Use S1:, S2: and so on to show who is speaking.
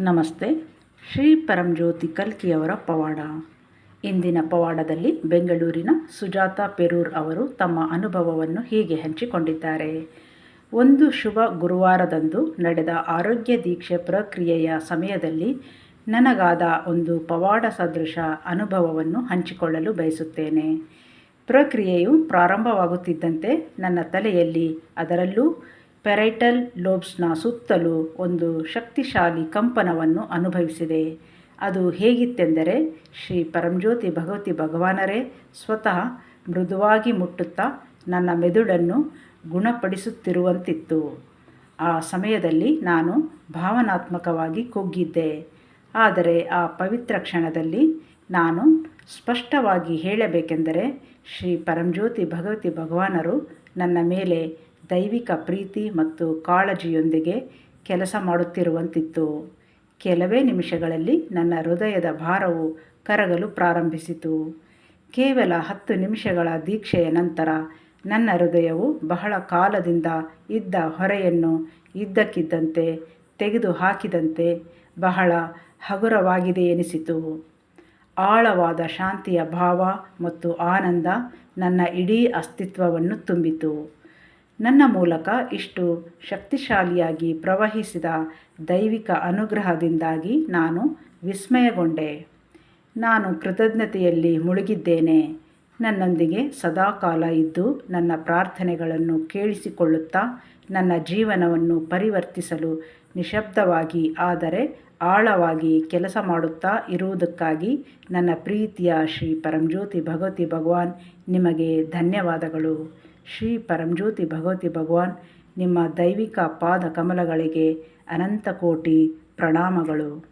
S1: ನಮಸ್ತೆ. ಶ್ರೀ ಪರಂಜ್ಯೋತಿ ಕಲ್ಕಿಯವರ ಪವಾಡ. ಇಂದಿನ ಪವಾಡದಲ್ಲಿ ಬೆಂಗಳೂರಿನ ಸುಜಾತ ಪೆರೂರ್ ಅವರು ತಮ್ಮ ಅನುಭವವನ್ನು ಹೀಗೆ ಹಂಚಿಕೊಂಡಿದ್ದಾರೆ. ಒಂದು ಶುಭ ಗುರುವಾರದಂದು ನಡೆದ ಆರೋಗ್ಯ ದೀಕ್ಷೆ ಪ್ರಕ್ರಿಯೆಯ ಸಮಯದಲ್ಲಿ ನನಗಾದ ಒಂದು ಪವಾಡ ಸದೃಶ ಅನುಭವವನ್ನು ಹಂಚಿಕೊಳ್ಳಲು ಬಯಸುತ್ತೇನೆ. ಪ್ರಕ್ರಿಯೆಯು ಪ್ರಾರಂಭವಾಗುತ್ತಿದ್ದಂತೆ ನನ್ನ ತಲೆಯಲ್ಲಿ ಅದರಲ್ಲೂ ಪೆರೈಟಲ್ ಲೋಬ್ಸ್ನ ಸುತ್ತಲೂ ಒಂದು ಶಕ್ತಿಶಾಲಿ ಕಂಪನವನ್ನು ಅನುಭವಿಸಿದೆ. ಅದು ಹೇಗಿತ್ತೆಂದರೆ, ಶ್ರೀ ಪರಂಜ್ಯೋತಿ ಭಗವತಿ ಭಗವಾನರೇ ಸ್ವತಃ ಮೃದುವಾಗಿ ಮುಟ್ಟುತ್ತಾ ನನ್ನ ಮೆದುಳನ್ನು ಗುಣಪಡಿಸುತ್ತಿರುವಂತಿತ್ತು. ಆ ಸಮಯದಲ್ಲಿ ನಾನು ಭಾವನಾತ್ಮಕವಾಗಿ ಕುಗ್ಗಿದ್ದೆ. ಆದರೆ ಆ ಪವಿತ್ರ ಕ್ಷಣದಲ್ಲಿ ನಾನು ಸ್ಪಷ್ಟವಾಗಿ ಹೇಳಬೇಕೆಂದರೆ, ಶ್ರೀ ಪರಂಜ್ಯೋತಿ ಭಗವತಿ ಭಗವಾನರು ನನ್ನ ಮೇಲೆ ದೈವಿಕ ಪ್ರೀತಿ ಮತ್ತು ಕಾಳಜಿಯೊಂದಿಗೆ ಕೆಲಸ ಮಾಡುತ್ತಿರುವಂತಿತ್ತು. ಕೆಲವೇ ನಿಮಿಷಗಳಲ್ಲಿ ನನ್ನ ಹೃದಯದ ಭಾರವು ಕರಗಲು ಪ್ರಾರಂಭಿಸಿತು. ಕೇವಲ ಹತ್ತು ನಿಮಿಷಗಳ ದೀಕ್ಷೆಯ ನಂತರ ನನ್ನ ಹೃದಯವು ಬಹಳ ಕಾಲದಿಂದ ಇದ್ದ ಹೊರೆಯನ್ನು ಇದ್ದಕ್ಕಿದ್ದಂತೆ ತೆಗೆದು ಹಾಕಿದಂತೆ ಬಹಳ ಹಗುರವಾಗಿದೆ ಎನಿಸಿತು. ಆಳವಾದ ಶಾಂತಿಯ ಭಾವ ಮತ್ತು ಆನಂದ ನನ್ನ ಇಡೀ ಅಸ್ತಿತ್ವವನ್ನು ತುಂಬಿತು. ನನ್ನ ಮೂಲಕ ಇಷ್ಟು ಶಕ್ತಿಶಾಲಿಯಾಗಿ ಪ್ರವಹಿಸಿದ ದೈವಿಕ ಅನುಗ್ರಹದಿಂದಾಗಿ ನಾನು ವಿಸ್ಮಯಗೊಂಡೆ. ನಾನು ಕೃತಜ್ಞತೆಯಲ್ಲಿ ಮುಳುಗಿದ್ದೇನೆ. ನನ್ನೊಂದಿಗೆ ಸದಾಕಾಲ ಇದ್ದು ನನ್ನ ಪ್ರಾರ್ಥನೆಗಳನ್ನು ಕೇಳಿಸಿಕೊಳ್ಳುತ್ತಾ ನನ್ನ ಜೀವನವನ್ನು ಪರಿವರ್ತಿಸಲು ನಿಶಬ್ದವಾಗಿ ಆದರೆ ಆಳವಾಗಿ ಕೆಲಸ ಮಾಡುತ್ತಾ ಇರುವುದಕ್ಕಾಗಿ ನನ್ನ ಪ್ರೀತಿಯ ಶ್ರೀ ಪರಂಜ್ಯೋತಿ ಭಗವತಿ ಭಗವಾನ್ ನಿಮಗೆ ಧನ್ಯವಾದಗಳು. ಶ್ರೀ ಪರಂಜ್ಯೋತಿ ಭಗವತಿ ಭಗವಾನ್ ನಿಮ್ಮ ದೈವಿಕ ಪಾದ ಕಮಲಗಳಿಗೆ ಅನಂತ ಕೋಟಿ ಪ್ರಣಾಮಗಳು.